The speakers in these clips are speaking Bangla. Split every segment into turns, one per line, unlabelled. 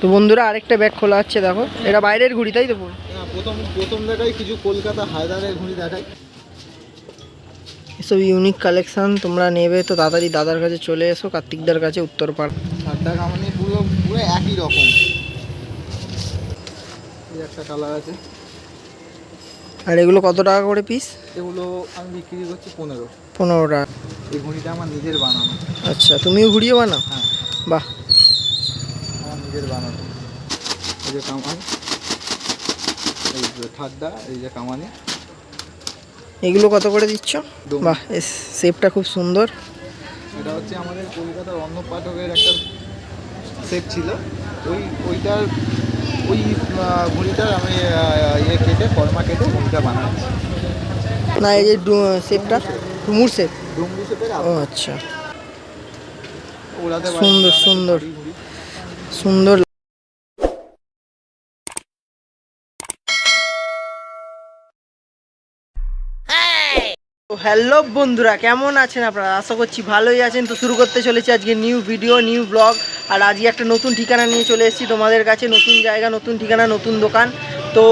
তো বন্ধুরা আরেকটা ব্যাগ খোলা হচ্ছে দেখো। এটা বাইরের ঘুড়ি তাই তো
হ্যাঁ, প্রথম প্রথম দেখাই কিছু কলকাতা হায়দারের ঘুড়ি দেখাই।
এসব ইউনিক কালেকশন তোমরা নেবে তো তাড়াতাড়ি দাদার কাছে চলে এসো কার্তিকদার কাছে উত্তরপাড়া
ষাটটা কামানি পুরো পুরো একই রকম। একটা কালার আছে।
আর এগুলো কত টাকা করে পিস
এগুলো আমি বিক্রি করছি পনেরো।
পনেরো টাকা।
এই ঘুড়িটা আমার নিজের বানানো।
আচ্ছা তুমিও ঘুরিয়ে বানাও?
হ্যাঁ।
বাহ।
নিজের বানানো এই যে কামান এই যে ঠাড্ডা এই যে কামানি।
এগুলো কত করে দিচ্ছ। বাহ শেপটা খুব সুন্দর।
এটা হচ্ছে আমাদের কলকাতার অন্য পাঠকের একটা সেট ছিল। ওই ওইটার ওই ঘুড়িটার আমি ইয়ে কেটে ফর্মা কেটে ঘুড়িটা বানাচ্ছি।
না এই যে শেপটা? ডুমুর শেপ।
ডুমুর শেপের
আচ্ছা। সুন্দর, সুন্দর। সুন্দর হ্যালো বন্ধুরা, কেমন আছেন আপনারা? আশা করছি ভালোই আছেন। তো শুরু করতে চলেছি আজকে নিউ ভিডিও নিউ ব্লগ আর আজকে একটা নতুন ঠিকানা নিয়ে চলে এসেছি তোমাদের কাছে। নতুন জায়গা, নতুন ঠিকানা, নতুন দোকান। তো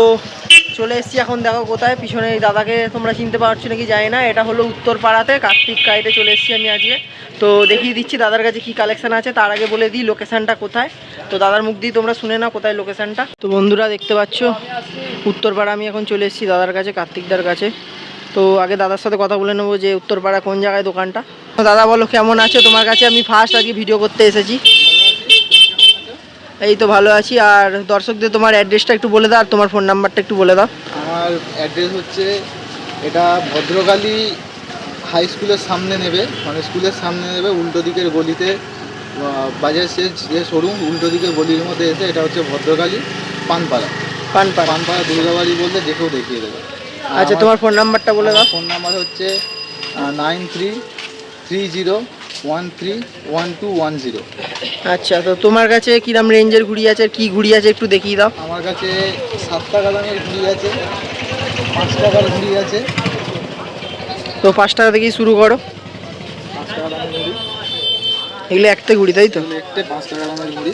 চলে এসেছি এখন দেখো কোথায়। পিছনে এই দাদাকে তোমরা চিনতে পারছ নাকি জানি না। এটা হলো উত্তরপাড়াতে, কার্তিক কাইটে চলে এসেছি আমি আজকে। তো দেখিয়ে দিচ্ছি দাদার কাছে কি কালেকশন আছে, তার আগে বলে দিই লোকেশানটা কোথায়। তো দাদার মুখ দিয়ে তোমরা শুনে নাও কোথায় লোকেশানটা তো বন্ধুরা দেখতে পাচ্ছ, উত্তরপাড়া আমি এখন চলে এসেছি দাদার কাছে, কার্তিকদার কাছে। তো আগে দাদার সাথে কথা বলে নেব যে উত্তরপাড়া কোন জায়গায় দোকানটা। দাদা বলো কেমন আছো? তোমার কাছে আমি ফার্স্ট আজকে ভিডিও করতে এসেছি। এই তো ভালো আছি। আর দর্শকদের তোমার অ্যাড্রেসটা একটু বলে দাও আর তোমার ফোন নাম্বারটা একটু বলে দাও।
আমার অ্যাড্রেস হচ্ছে এটা ভদ্রকালী হাই স্কুলের সামনে নেবে। মানে স্কুলের সামনে নেবে উল্টো দিকের গলিতে বাজার শেষ যে শোরুম উল্টো দিকের গলির মধ্যে এসে এটা হচ্ছে ভদ্রকালী পানপাড়া।
পানপাড়া।
পানপাড়া দুর্গাবাড়ি বলতে দেখেও দেখিয়ে দেবে।
আচ্ছা তোমার ফোন নাম্বারটা বলে দাও।
ফোন নাম্বার হচ্ছে nine three three zero one three one two one zero
আচ্ছা তো তোমার কাছে কিরম রেঞ্জের ঘুড়ি আছে? আর কি ঘুড়ি আছে একটু দেখিয়ে দাও।
আমার কাছে সাত টাকা দামের ঘুড়ি আছে পাঁচ টাকার ঘুড়ি আছে।
তো পাঁচ টাকা থেকেই শুরু করো।
পাঁচ টাকা দামের ঘুড়ি।
এগুলো একটা ঘুড়ি তাই তো?
একটে পাঁচ টাকা দামের ঘুড়ি।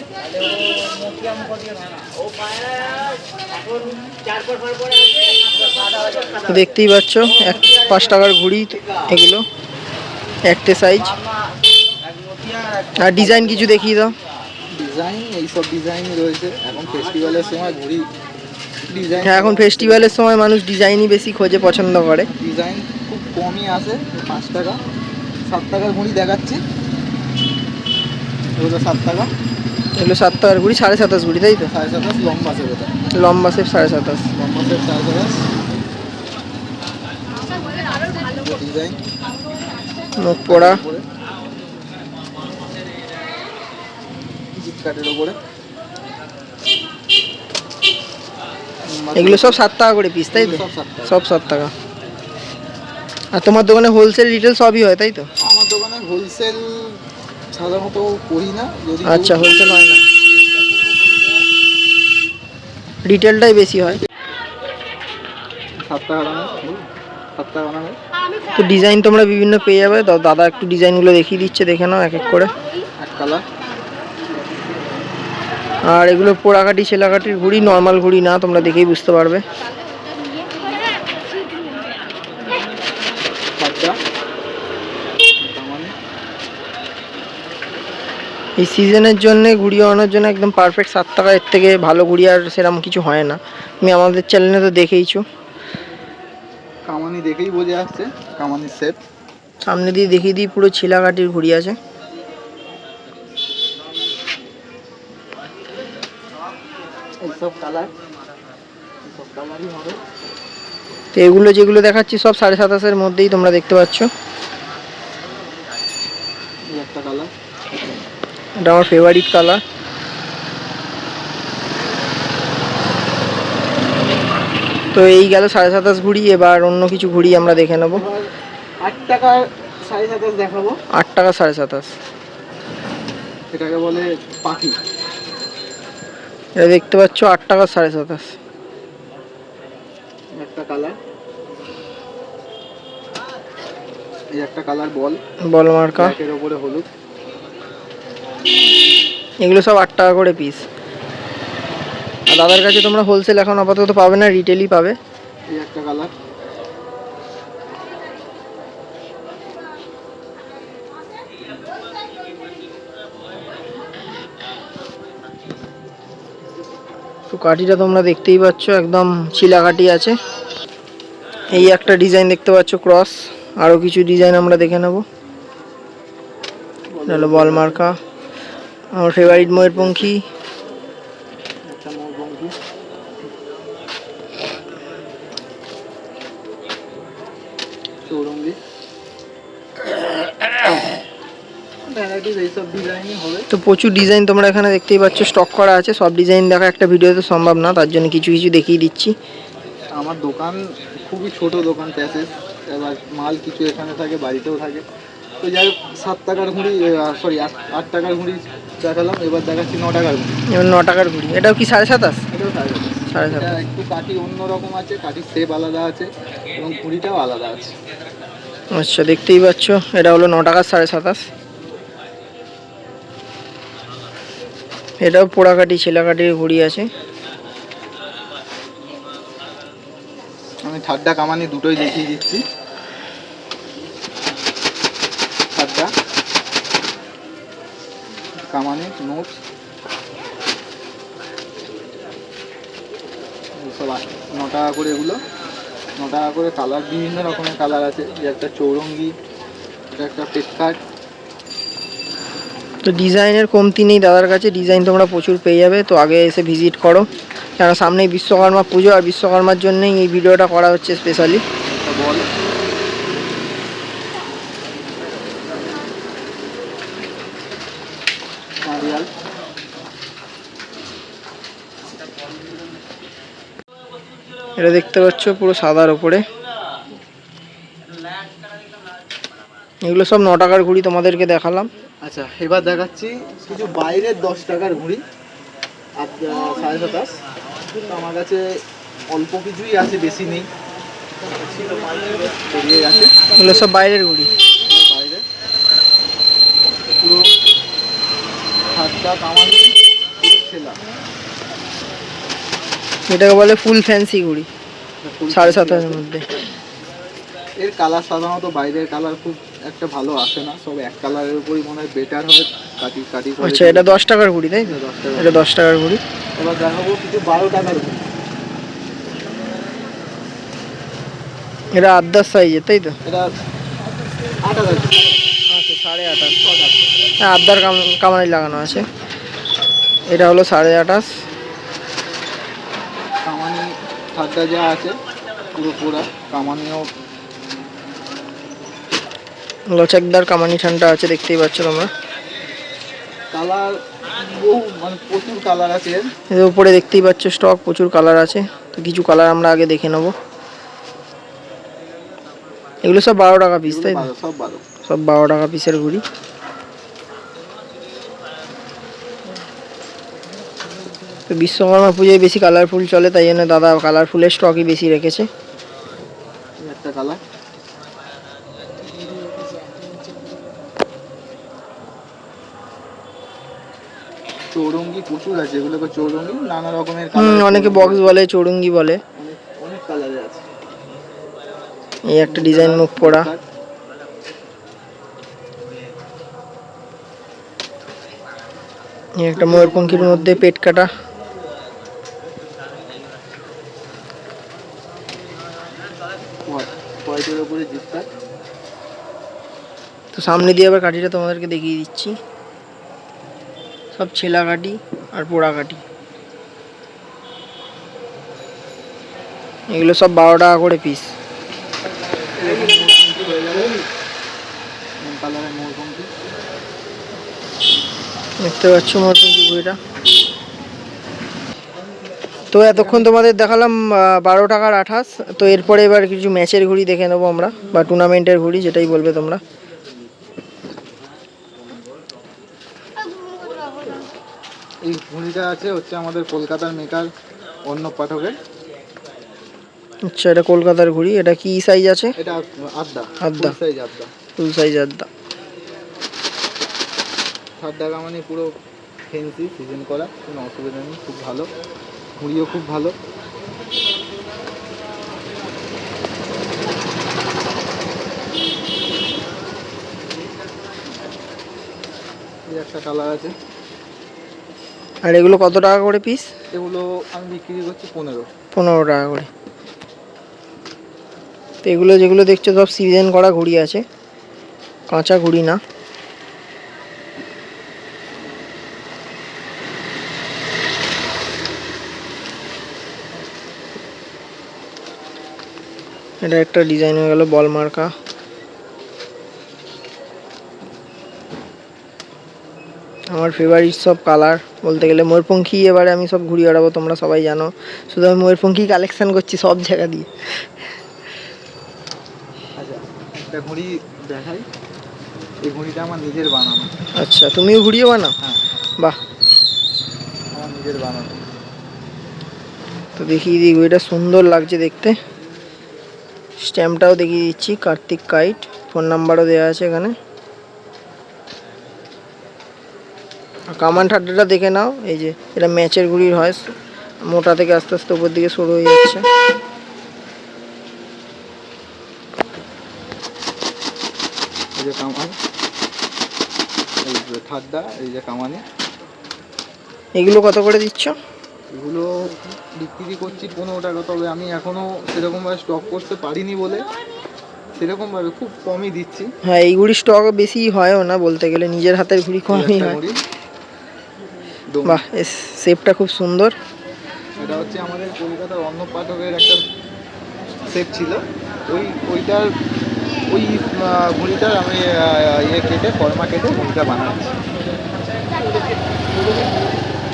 দেখতেই পাচ্ছ এক পাঁচ টাকার ঘুড়ি এগুলো একটা সাইজ আর ডিজাইন কিছু দেখিয়ে দাও।
ডিজাইন এইসব ডিজাইন রয়েছে। এখন ফেস্টিভ্যালের সময় ঘুড়ি ডিজাইন
হ্যাঁ এখন ফেস্টিভ্যালের সময় মানুষ ডিজাইনই বেশি খোঁজে পছন্দ করে।
ডিজাইন খুব কমই আসে পাঁচ টাকা। সাত টাকার ঘুড়ি দেখাচ্ছি। এগুলো সাত টাকা।
এগুলো সাত টাকার ঘুড়ি সাড়ে সাতাশ ঘুড়ি তাই তো?
সাড়ে সাতাশ লম্বা আছে এটা।
লম্বা সেপ সাড়ে সাতাশ।
লম্বা সেট সাড়ে সাতাশ। ডিজাইন
মুখ পোড়া।
জিপ কাটের ওপরে
এগুলো সব সাত টাকা করে পিস তাই তো?
সব সাত টাকা।
আর তোমার দোকানে হোলসেল রিটেল সবই হয় তাই তো?
আমার দোকানে হোলসেল সাধারণত করি না যদি
আচ্ছা হোলসেল হয় না। রিটেলটাই বেশি হয়।
সাত টাকা? সাত টাকা
তো ডিজাইন তোমরা বিভিন্ন পেয়ে যাবে। দাদা একটু ডিজাইনগুলো দেখিয়ে দিচ্ছে দেখে নাও এক এক করে।
এক কালার
আর এগুলো পোড়াকাটি ছেলাকাটির ঘুড়ি নর্মাল ঘুড়ি না তোমরা দেখেই বুঝতে পারবে। এই সিজনের জন্য ঘুড়ি আনার জন্য একদম পারফেক্ট সাত টাকা এর থেকে ভালো ঘুড়ি আর সেরকম কিছু হয় না। তুমি আমাদের চ্যানেলে তো দেখেইছো।
কামানি দেখেই বোঝা যাচ্ছে কামানির সেট
সামনে দিয়ে দেখিয়ে দিই পুরো ছিলাকাটির ঘুড়ি আছে।
এইসব কালার এইসব কালারই হবে।
তো এগুলো যেগুলো দেখাচ্ছি সব সাড়ে সাতাশের মধ্যেই তোমরা দেখতে পাচ্ছ।
একটা কালার
এটা আমার ফেভারিট কালার তো এই গেল সাড়ে সাতাশ ঘুড়ি এবার অন্য কিছু ঘুড়ি আমরা দেখে নেব।
আট টাকার সাড়ে সাতাশ দেখাবো।
আট টাকা সাড়ে সাতাশ।
এটাকে বলে পাখি।
এটা দেখতে পাচ্ছ আট টাকা সাড়ে সাতাশ
একটা কালার। এই একটা কালার বল।
বল মার্কা।
হলুদ।
এগুলো সব আট টাকা করে পিস আর দাদার কাছে তোমরা হোলসেল এখন আপাতত পাবে না রিটেলই পাবে।
এই একটা কালার।
কাঠিটা তোমরা দেখতেই পাচ্ছ, একদম চিলা কাঠি আছে। এই একটা ডিজাইন দেখতে পাচ্ছ, ক্রস। আরও কিছু ডিজাইন আমরা দেখে নেব। বল মার্কা। আমার ফেভারিট ময়ূরপঙ্খী।
ভ্যারাইটিস এইসব ডিজাইনই হবে।
তো প্রচুর ডিজাইন তোমরা এখানে দেখতেই পাচ্ছ স্টক করা আছে। সব ডিজাইন দেখা একটা ভিডিওতে সম্ভব না তার জন্য কিছু কিছু দেখিয়ে দিচ্ছি।
আমার দোকান খুবই ছোট দোকান প্যাসেজ। এবার মাল কিছু এখানে থাকে বাড়িতেও থাকে। তো যাই হোক সাত টাকার ঘুড়ি সরি আট টাকার ঘুড়ি দেখালাম এবার দেখাচ্ছি ন টাকার ঘুড়ি।
এবার ন টাকার ঘুড়ি। এটাও কি সাড়ে সাতাশ?
এটাও সাড়ে সাত।
সাড়ে সাতাশ।
একটু কাঠি অন্যরকম আছে কাঠির সেপ আলাদা আছে এবং ঘুড়িটাও আলাদা আছে।
আচ্ছা দেখতেই পাচ্ছ এটা হলো ন টাকার সাড়ে সাতাশ। এটাও পোড়াকাটি ছেলাকাটির ঘুড়ি আছে।
আমি ঠাড্ডা কামানি দুটোই দেখিয়ে দিচ্ছি। ঠাড্ডা, কামানি, নোট সব ন টাকা করে এগুলো। ন টাকা করে কালার বিভিন্ন রকমের কালার আছে। একটা চৌরঙ্গি, এটা একটা পেটকাট
তো ডিজাইনের কমতি নেই দাদার কাছে, ডিজাইন তোমরা প্রচুর পেয়ে যাবে, তো আগে এসে ভিজিট করো। কেন সামনেই বিশ্বকর্মা পুজো, আর বিশ্বকর্মার জন্যই এই ভিডিওটা করা হচ্ছে স্পেশালি এটা দেখতে পাচ্ছ পুরো সাদার ওপরে এগুলো সব ন টাকার ঘুড়ি তোমাদেরকে দেখালাম।
আচ্ছা এবার দেখাচ্ছি কিছু বাইরের দশ টাকার ঘুড়ি। আর সাড়ে সাতাশ আমার কাছে অল্প কিছুই আছে বেশি নেই। ছিল বেরিয়ে গেছে।
এগুলো সব বাইরের ঘুড়ি।
বাইরে। পুরো হাতটা কামানি পুরো ছেলা
এটাকে বলে ফুল ফ্যান্সি ঘুড়ি সাড়ে সাতাশের মধ্যে।
এর কালার সাধারণত বাইরের কালার খুব একটা ভালো আসে না সব এক কালারের উপরই মনে হয় বেটার হয় কাটি কাটি
আচ্ছা এটা দশ টাকার ঘুড়ি তাই
এটা দশ টাকা
এটা দশ টাকার ঘুড়ি
এবার দেখাবো কিছু বারো টাকার ঘুড়ি
এটা আদার সাইজের তাই তো?
এটা আট হাজার
আচ্ছা সাড়ে আঠাশ হ্যাঁ আদার কামানি লাগানো আছে। এটা হলো সাড়ে আঠাশ
কামানি ঠাড্ডা যা আছে পুরো পুরা। কামানিও
লচকদার কামানি ঠান্ডা আছে দেখতেই পাচ্ছ তোমরা।
কালার বহু মানে প্রচুর কালার আছে। এর।
এর উপরে দেখতেই পাচ্ছ স্টক প্রচুর কালার আছে। তো কিছু কালার আমরা আগে দেখে নেব। এগুলো সব বারো টাকা পিস তাই
সব বারো।
সব বারো টাকা পিসের ঘুড়ি তো বিশ্বকর্মা পুজোয় বেশি কালারফুল চলে তাই জন্য দাদা কালারফুলের স্টকই বেশি রেখেছে।
একটা কালার চৌরঙ্গি প্রচুর আছে এগুলোকে চৌরঙ্গি নানা রকমের
অনেকে বক্স বলে চৌরঙ্গি বলে।
অনেক কালারে আছে।
এই একটা ডিজাইন মুখ পোড়া। এই একটা ময়ূরপঙ্খির মধ্যে পেট কাটা। তো সামনে দিয়ে আবার কাঠিটা তোমাদেরকে দেখিয়ে দিচ্ছি। সব ছেলা কাঠি আর পোড়া কাঠি এগুলো সব বারো টাকা করে পিস
মৌরপঙ্খি
দেখতে পাচ্ছ ময়ূরপঙ্খি ঘুড়িটা তো এতক্ষণ তোমাদের দেখালাম বারো টাকার আঠাশ। তো এরপরে এবার কিছু ম্যাচের ঘুড়ি দেখে নেব আমরা, বা টুর্নামেন্টের ঘুড়ি, যেটাই বলবে তোমরা।
এই ঘুড়িটা আছে হচ্ছে আমাদের কলকাতার মেকার অন্য পাঠকের।
আচ্ছা এটা কলকাতার ঘুড়ি এটা কি সাইজ আছে?
এটা আড্ডা
আড্ডা।
সাইজ আড্ডা
ফুল সাইজ আদা
সাত টাকা মানে পুরো ফেন্সি সিজন করা কোনো অসুবিধা নেই খুব ভালো। ঘুড়িও খুব ভালো। একটা কালার আছে।
আর এগুলো কত টাকা করে পিস
এগুলো আমি বিক্রি করছি পনেরো।
পনেরো টাকা করে। তো এগুলো যেগুলো দেখছ সব সিজন করা ঘুড়ি আছে। কাঁচা ঘুড়ি না। এটা একটা ডিজাইন হয়ে গেল বল মার্কা। আমার ফেভারিট সব কালার বলতে গেলে ময়ূরপঙ্খী এবারে আমি সব ঘুরিয়ে ওড়াবো তোমরা সবাই জানো। শুধু আমি ময়ূরপঙ্খী কালেকশান করছি সব জায়গা দিয়ে।
আচ্ছা ঘুড়ি দেখাই। এই ঘুড়িটা আমার নিজের বানানো।
আচ্ছা তুমিও ঘুড়িও বানাও?
হ্যাঁ।
বাহ।
আমার নিজের বানানো।
তো দেখিয়ে দিই ঘুড়িটা সুন্দর লাগছে দেখতে। স্ট্যাম্পটাও দেখিয়ে দিচ্ছি কার্তিক কাইট। ফোন নাম্বারও দেওয়া আছে এখানে আর কামান ঠাড্ডাটা দেখে নাও এই যে এটা ম্যাচের ঘুড়ির হয় মোটা থেকে আস্তে আস্তে উপর দিকে সরু হয়ে যাচ্ছে।
এই যে কামান এই যে ঠাড্ডা এই যে কামানি।
এগুলো কত করে দিচ্ছ?
এগুলো বিক্রি করছি পনেরো টাকা তবে আমি এখনও সেরকমভাবে স্টক করতে পারিনি বলে সেরকমভাবে খুব কমই দিচ্ছি।
হ্যাঁ এই ঘুড়ি স্টক বেশি হয়ও না বলতে গেলে নিজের হাতের ঘুড়ি কমই হয়।
ঘড়ি। দম।
বাহ শেপটা খুব সুন্দর।
এটা হচ্ছে আমাদের কলকাতার অন্য পাঠকের একটা সেট ছিল। ওই ওইটার ওই ঘুড়িটার আমি ইয়ে কেটে ফর্মা কেটে ঘুড়িটা বানাচ্ছি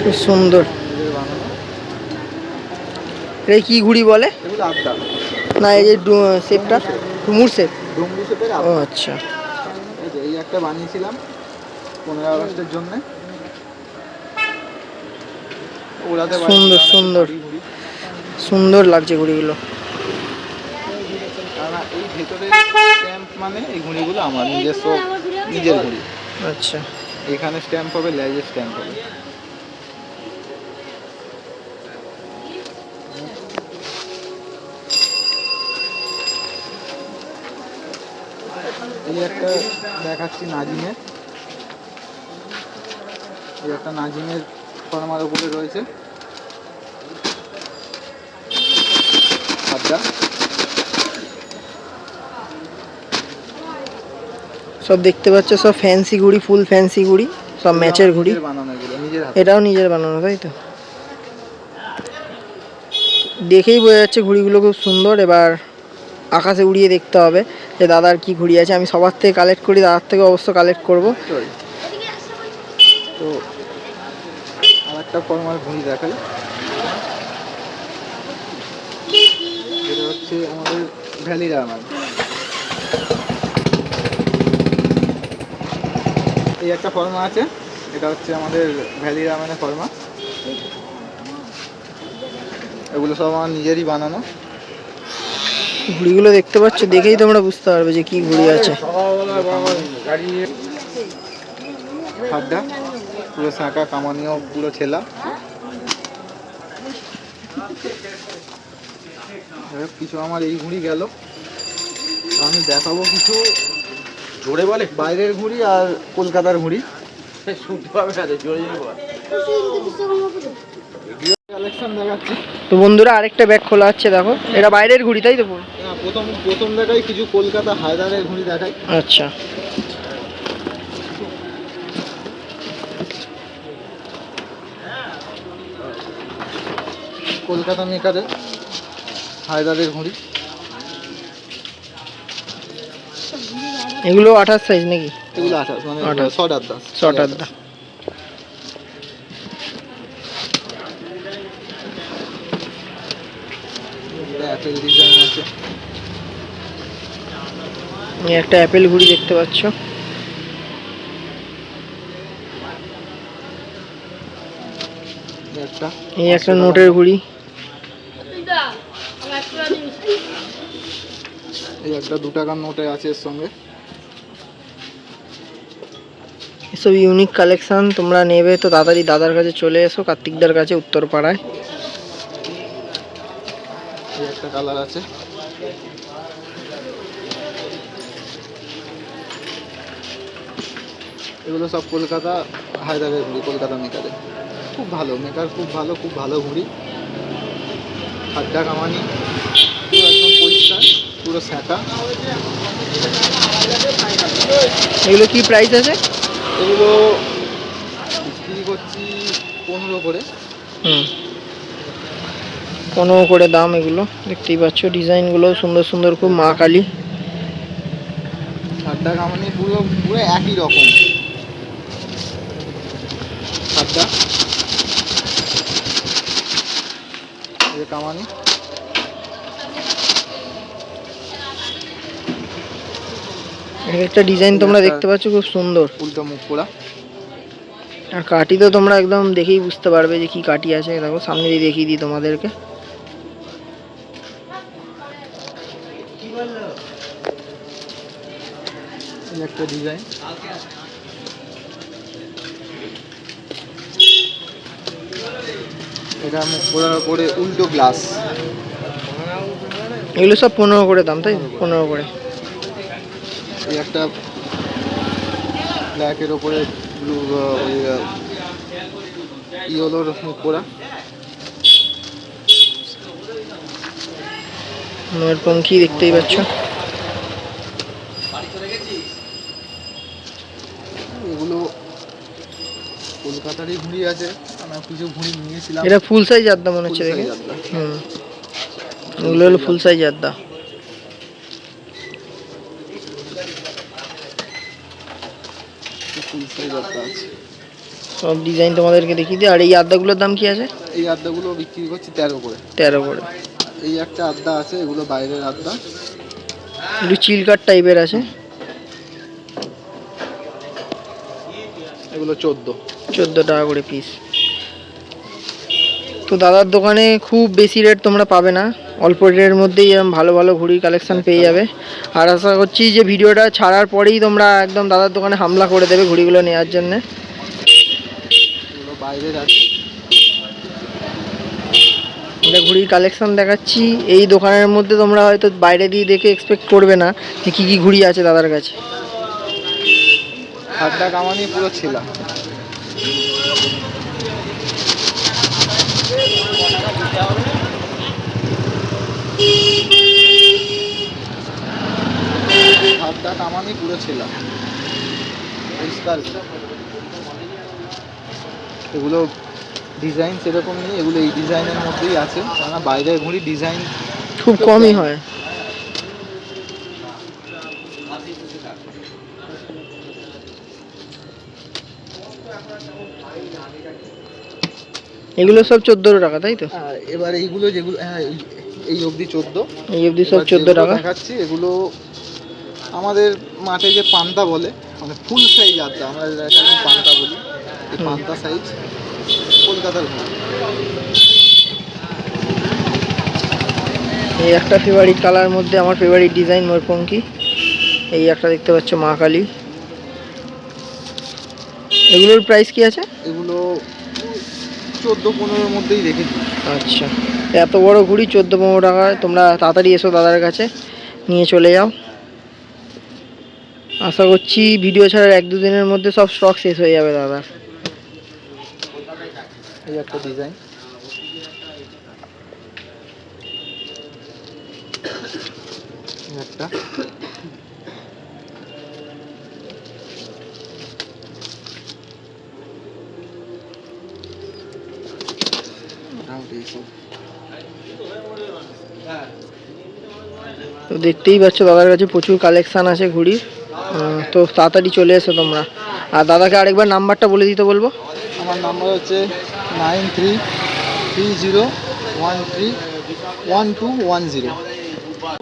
খুব সুন্দর। এটা কি ঘুড়ি বলে? না এই যে শেপটা ডুমুর শেপ
ডুমরু শেপের
আচ্ছা।
এই একটা বানিয়েছিলাম পনেরো আগস্টের জন্য। ওড়াতে
সুন্দর, সুন্দর। সুন্দর লাগছে ঘুড়িগুলো।
এই ভেতরে স্ট্যাম্প মানে এই ঘুড়িগুলো আমার নিজস্ব নিজের ঘুড়ি।
আচ্ছা।
এখানে স্ট্যাম্প হবে স্ট্যাম্প হবে। এই একটা দেখাচ্ছি নাজিমের। এই একটা নাজিমের ফর্মার উপরে রয়েছে। আড্ডা
সব দেখতে পাচ্ছ সব ফ্যান্সি ঘুড়ি ফুল ফ্যান্সি ঘুড়ি সব ম্যাচের ঘুড়ি এটাও নিজের বানানো তাই তো? দেখেই বোঝা যাচ্ছে ঘুড়িগুলো খুব সুন্দর এবার আকাশে উড়িয়ে দেখতে হবে যে দাদার কি ঘুড়ি আছে। আমি সবার থেকে কালেক্ট করি দাদার থেকে অবশ্য কালেক্ট করব।
তো একটা ফর্মাল ঘুড়ি দেখাই এটা হচ্ছে আমাদের ভ্যালি রানার এই একটা ফর্মা আছে এটা হচ্ছে আমাদের ভ্যালি রামানের ফর্মা। এগুলো সব আমার নিজেরই বানানো।
ঘুড়িগুলো দেখতে পাচ্ছ দেখেই তোমরা বুঝতে পারবে যে কি ঘুড়ি আছে।
খাড্ডা পুরো শাঁকা কামানিও পুরো ছেলা যাই হোক, কিছু আমার এই ঘুড়ি গেল। আমি দেখাবো কিছু জোরে বলে? বাইরের ঘুড়ি আর কলকাতার ঘুড়ি। কালেকশন দেখাচ্ছি।
তো বন্ধুরা আরেকটা ব্যাগ খোলা হচ্ছে দেখো। এটা বাইরের ঘুড়ি তাই তো?
হ্যাঁ, প্রথম প্রথম দেখাই কিছু কলকাতা হায়দারের ঘুড়ি দেখাই।
আচ্ছা।
কলকাতা মেকারের। হায়দারের ঘুড়ি।
এগুলো আঠাশ সাইজ নাকি?
এগুলো আঠাশ মানে শর্ট আড্ডা।
শর্ট আড্ডা।
অ্যাপেল ডিজাইন আছে।
একটা অ্যাপেল ঘুড়ি দেখতে পাচ্ছ।
একটা
এই একটা নোটের ঘুড়ি
এই একটা দু টাকার নোটে আছে এর সঙ্গে।
এসব ইউনিক কালেকশন তোমরা নেবে তো তাড়াতাড়ি দাদার কাছে চলে এসো কার্তিকদার কাছে উত্তরপাড়ায়।
একটা কালার আছে। এগুলো সব কলকাতা হায়দ্রাবাদের ঘুড়ি কলকাতা মেকারে। খুব ভালো মেকার খুব ভালো খুব ভালো ঘুড়ি খাড্ডা কামানি একদম পরিষ্কার। পুরো স্যাঁকা
এগুলো কি প্রাইস আছে?
এগুলো বিক্রি করছি পনেরো করে।
হুম। পনেরো করে দাম এগুলো। দেখতেই পাচ্ছ ডিজাইনগুলো সুন্দর সুন্দর খুব মা কালী।
খাড্ডা কামানি পুরো পুরো একই রকম। যে কামানি।
একটা ডিজাইন তোমরা দেখতে পাচ্ছ খুব সুন্দর।
উল্টো মুখ পোড়া।
আর কাটি তো তোমরা একদম দেখেই বুঝতে পারবে যে কি কাটি আছে। দেখো সামনে দিয়ে দেখিয়ে দিই তোমাদেরকে।
একটা ডিজাইন এটা করে উল্টো গ্লাস
এগুলো সব পনেরো করে দাম তাই? পনেরো করে।
এই একটা ব্ল্যাকের ওপরে ব্লু ওই ইয়েলোর পোড়া।
ময়ূরপঙ্খী দেখতেই পাচ্ছ।
এগুলো কলকাতারই ঘুড়ি আছে আমরা কিছু ঘুড়ি নিয়েছিলাম।
এটা ফুল সাইজ আড্ডা মনে হচ্ছে দেখে।
আদ্দা।
হুম। এগুলো হলো ফুল সাইজ আড্ডা
ফুল সাইজ আড্ডা আছে
সব ডিজাইন তোমাদেরকে দেখিয়ে দিই। আর এই আড্ডাগুলোর দাম কি আছে?
এই আড্ডাগুলো বিক্রি করছি তেরো করে।
তেরো করে।
এই একটা আড্ডা আছে এগুলো বাইরের আড্ডা
একটু চিলকাট টাইপের আছে।
এগুলো চোদ্দ।
চোদ্দ টাকা করে পিস তো দাদার দোকানে খুব বেশি রেট তোমরা পাবে না। অল্প রেটের মধ্যেই এরকম ভালো ভালো ঘুড়ির কালেকশন পেয়ে যাবে। আর আশা করছি যে ভিডিওটা ছাড়ার পরেই তোমরা একদম দাদার দোকানে হামলা করে দেবে ঘুড়িগুলো নেওয়ার জন্যে। এটা ঘুড়ির কালেকশন দেখাচ্ছি। এই দোকানের মধ্যে তোমরা হয়তো বাইরে দিয়ে দেখে এক্সপেক্ট করবে না যে কী কী ঘুড়ি আছে দাদার কাছে।
হাড্ডা কামানি পুরো ছিলা। হাড্ডা কামানি পুরো ছিলা। এগুলো ডিজাইন সেরকম নেই এগুলো এই ডিজাইনের মধ্যেই আছে। কেননা বাইরের ঘুড়ি ডিজাইন
খুব কমই হয়। এগুলো সব চোদ্দ টাকা তাই তো?
এবার এইগুলো যেগুলো হ্যাঁ এই- অবধি চোদ্দ।
এই অবধি সব চোদ্দ টাকা।
দেখাচ্ছি এগুলো আমাদের মাঠে যে পান্তা বলে মানে ফুল সাইজ আড্ডা আমরা পান্তা বলি। পান্তা সাইজ কলকাতার
এই একটা ফেভারিট কালার মধ্যে আমার ফেভারিট ডিজাইন ময়ূরপঙ্খী। এই একটা দেখতে পাচ্ছ মা কালী। এগুলোর প্রাইস কি আছে?
এগুলো চোদ্দ পনেরোর মধ্যেই রেখেছি
আচ্ছা। এত বড় ঘুড়ি চোদ্দ পনেরো টাকায় তোমরা তাড়াতাড়ি এসো দাদার কাছে নিয়ে চলে যাও। আশা করছি ভিডিও ছাড়ার এক দুদিনের মধ্যে সব স্টক শেষ হয়ে যাবে দাদার
এই একটা ডিজাইন একটা।
তো দেখতেই পাচ্ছ দাদার কাছে প্রচুর কালেকশান আছে ঘুড়ির। তো তাড়াতাড়ি চলে এসো তোমরা। আর দাদাকে আরেকবার নাম্বারটা বলে দিতে বলব?
আমার নাম্বার হচ্ছে nine three three zero one three one two one zero.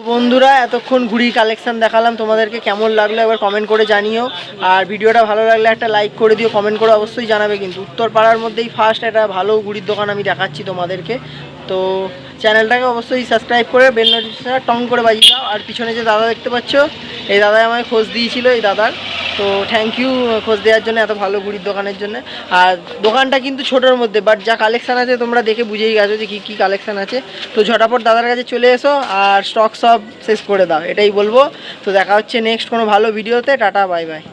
বন্ধুরা, এতক্ষণ ঘুড়ির কালেকশন দেখালাম। তোমাদেরকে কেমন লাগল এবার কমেন্ট করে জানিও। আর ভিডিওটা ভালো লাগলে একটা লাইক করে দিও। কমেন্ট করে অবশ্যই জানাবে কিন্তু। উত্তর পাড়ার মধ্যেই ফার্স্ট একটা ভালো ঘুড়ির দোকান আমি দেখাচ্ছি তোমাদেরকে। তো চ্যানেলটাকে অবশ্যই সাবস্ক্রাইব করে বেল নোটিফিকেশনটা টং করে বাজিয়ে দাও। আর পিছনে যে দাদা দেখতে পাচ্ছ, এই দাদাই আমায় খোঁজ দিয়েছিল, এই দাদার। তো থ্যাংক ইউ খোঁজ দেওয়ার জন্য এত ভালো গুড়ির দোকানের জন্য। আর দোকানটা কিন্তু ছোটোর মধ্যে বাট যা কালেকশান আছে তোমরা দেখে বুঝেই গেছো যে কী কী কালেকশান আছে। তো ঝটাপট দাদার কাছে চলে এসো আর স্টক সব শেষ করে দাও, এটাই বলব। তো দেখা হচ্ছে নেক্সট কোনো ভালো ভিডিওতে টাটা বাই বাই